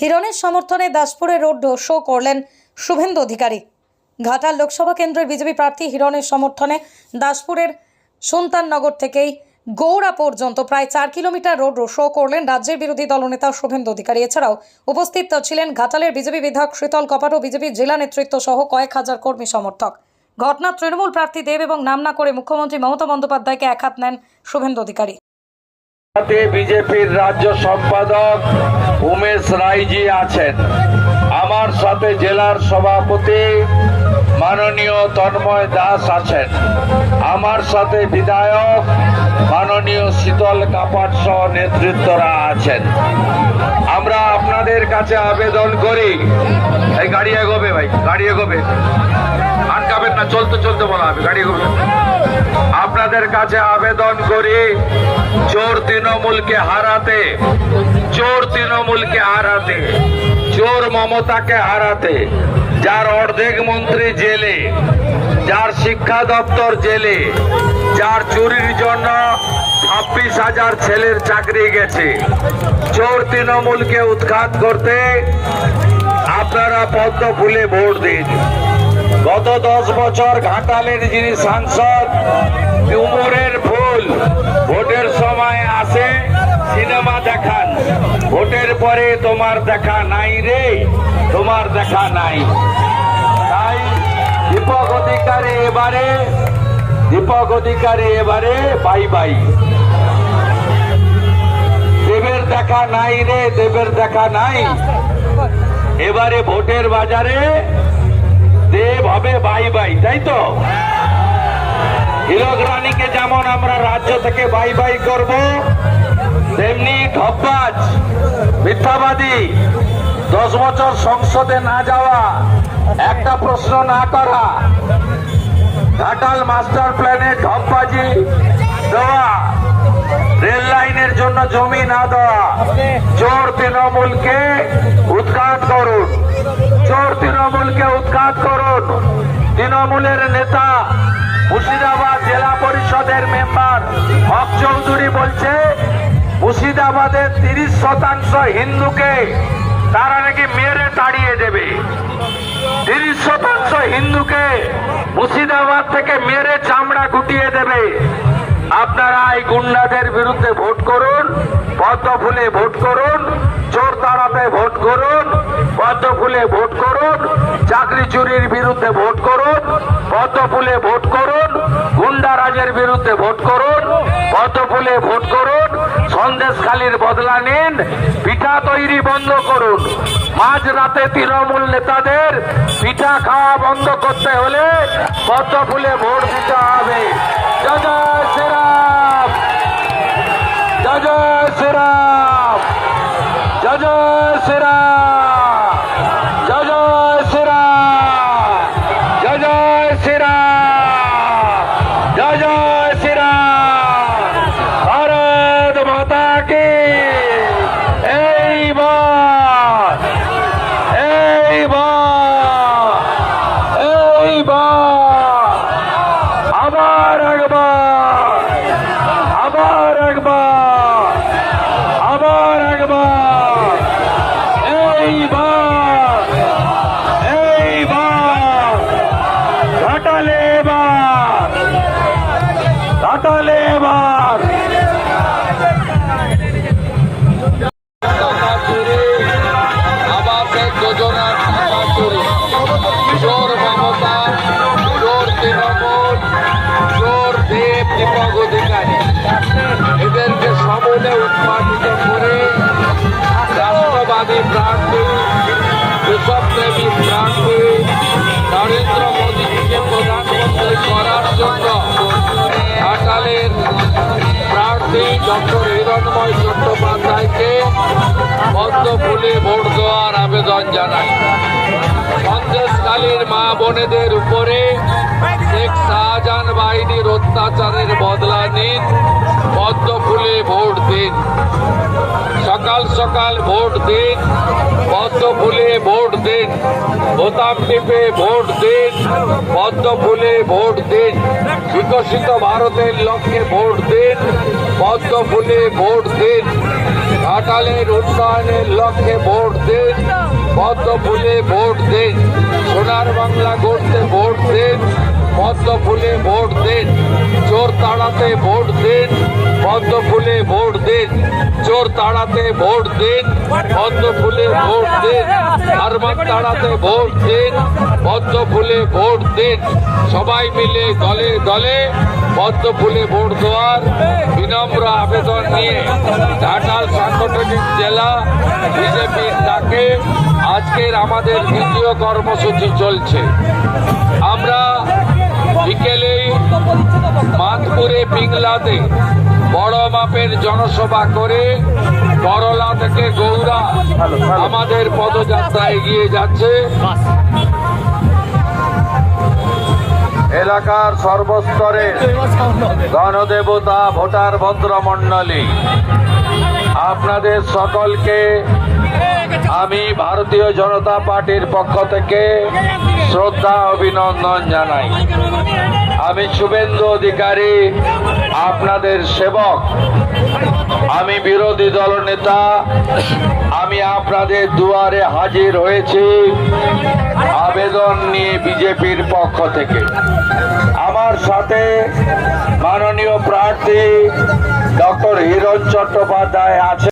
হিরণের সমর্থনে দাসপুরে road show করলেন শুভেন্দু অধিকারী। ঘাটাল লোকসভা কেন্দ্রের বিজেপি প্রার্থী হিরণের সমর্থনে দাসপুরের সুলতাননগর থেকেই গৌড়া পর্যন্ত প্রায় চার কিলোমিটার রোড শো করলেন রাজ্যের বিরোধী দলনেতা শুভেন্দু অধিকারী। এছাড়াও উপস্থিত ছিলেন ঘাটালের বিজেপি বিধায়ক শীতল কপাট ও বিজেপি জেলা নেতৃত্ব সহ কয়েক হাজার কর্মী সমর্থক। ঘটনা তৃণমূল প্রার্থী দেব এবং নাম না করে মুখ্যমন্ত্রী মমতা বন্দ্যোপাধ্যায়কে একহাত নেন শুভেন্দু অধিকারী। বিজেপির রাজ্য সম্পাদক উমেশ রায়জি আছেন। আমার সাথে জেলার সভাপতি মাননীয় তন্ময় দাস আছেন। আমার সাথে বিধায়ক মাননীয় শীতল কাপাট সহ নেতৃত্বরা আছেন। আমরা আপনাদের কাছে আবেদন করি। এই গাড়ি এগোবে ভাই, গাড়ি এগোবে। আটকাবেন না, চলতে চলতে বলা হবে, গাড়ি এগোবে আপনাদের কাছে আবেদন করি, চোর তৃণমূলকে হারাতে, চোর তৃণমূলকে হারাতে, চোর মমতাকে হারাতে, যার অর্ধেক মন্ত্রী জেলে, যার শিক্ষা দপ্তর জেলে, যার চুরির জন্য ছাব্বিশ হাজার ছেলের চাকরি গেছে। চোর তৃণমূলকে উৎখাত করতে আপনারা পদ্ম ফুলে ভোট দিন। গত দশ বছর ঘাটালের যিনি সাংসদ উমরের ফুল ভোটের সময় আসে সিনেমা দেখান। ভোটের পরে তোমার দেখা নাই রে, তোমার দেখা নাই। তাই দীপক অধিকারী এবারে, দীপক অধিকারী এবারে বাই বাই। দেবের দেখা নাই রে, দেবের দেখা নাই। এবারে ভোটের বাজারে দেব হবে, বাই বাই, তাই তো? হিরক রানীকে যেমন আমরা রাজ্য থেকে বাই বাই করব, তেমনি ঢপবাজ মিথ্যাবাদী, দশ বছর সংসদে না যাওয়া, একটা প্রশ্ন না করা, ঘাটাল মাস্টার প্ল্যানে ঢপবাজি দেওয়া রেল লাইনের জন্য জমি না দেওয়া। চোর তৃণমূলকে উৎখাত করুন। চোর তৃণমূলকে উৎখাত করুন। তৃণমূলের নেতা মুর্শিদাবাদ জেলা পরিষদের মেম্বার হক চৌধুরী বলছে মুর্শিদাবাদের তিরিশ শতাংশ হিন্দুকে তারা নাকি মেরে তাড়িয়ে দেবে। তিরিশ শতাংশ হিন্দুকে মুর্শিদাবাদ থেকে মেরে চামড়া গুটিয়ে দেবে। আপনারা এই গুন্ডাদের বিরুদ্ধে ভোট করুন পদ্ম ফুলে ভোট করুন, চোর তাড়াতে ভোট করুন পদ্ম ফুলে ভোট করুন, চাকরি চুরির বিরুদ্ধে ভোট করুন পদ্ম ফুলে ভোট করুন গুন্ডারাজের বিরুদ্ধে ভোট করুন পদ্ম ফুলে ভোট করুন, সন্দেশখালীর বদলা নিন, পিঠা তৈরি বন্ধ করুন। মাঝ রাতে তৃণমূল নেতাদের পিঠা খাওয়া বন্ধ করতে হলে পদ্ম ফুলে ভোট দিতে হবে। জয়। শ্রীরাম জয় জয় শ্রীরাম জয় জয় শ্রীরাম জয় জয় শ্রীরাম জয় জয় শ্রীরাম ভারত মাতা কি ঘাটালে এবার ঘাটালে এবার। ডক্টর হিরণময় চট্টোপাধ্যায়কে পদ্ম ফুলে ভোট দেওয়ার আবেদন জানাই। সন্দেশকালীর মা বোনেদের উপরে শেখ শাহজাহান বাহিনীর অত্যাচারের বদলা নিন। পদ্ম ফুলে ভোট দিন। সকাল সকাল ভোট দিন পদ্ম ফুলে ভোট দিন। বোতাম টিপে ভোট দিন পদ্ম ফুলে ভোট দিন। বিকশিত ভারতের লক্ষ্যে ভোট দিন পদ্ম ফুলে ভোট দিন। ঘাটালের উন্নয়নের লক্ষ্যে ভোট দিন পদ্ম ফুলে ভোট দিন। সোনার বাংলা গড়তে ভোট দিন। পদ্ম ফুলে ভোট দিন, চোর তাড়াতে ভোট দিন পদ্ম ফুলে ভোট দিন, চোর তাড়াতে ভোট দিন পদ্ম ফুলে ভোট দিন হারমাত তাড়াতে ভোট দিন পদ্ম ফুলে ভোট দিন। সবাই মিলে দলে দলে পদ্ম ফুলে ভোট দেওয়ার বিনম্র আবেদন নিয়ে ঘাটাল সাংগঠনিক জেলা বিজেপির ডাকে আজকের আমাদের দ্বিতীয় কর্মসূচি চলছে। আমরা বিকেলেই মাতপুরে পিংলাতে বড় মাপের জনসভা করে করলা থেকে গৌরা আমাদের পদযাত্রা এগিয়ে যাচ্ছে। এলাকার সর্বস্তরে গণদেবতা ভোটার ভদ্রমণ্ডলী। আপনাদের সকলকে আমি ভারতীয় জনতা পার্টির পক্ষ থেকে শ্রদ্ধা, অভিনন্দন জানাই। আমি শুভেন্দু অধিকারী, আপনাদের সেবক। আমি বিরোধী দল নেতা। আমি আপনাদের দুয়ারে হাজির হয়েছি। আবেদন নিয়ে বিজেপির পক্ষ থেকে। আমার সাথে মাননীয় প্রার্থী ডক্টর হিরণ চট্টোপাধ্যায় আছে।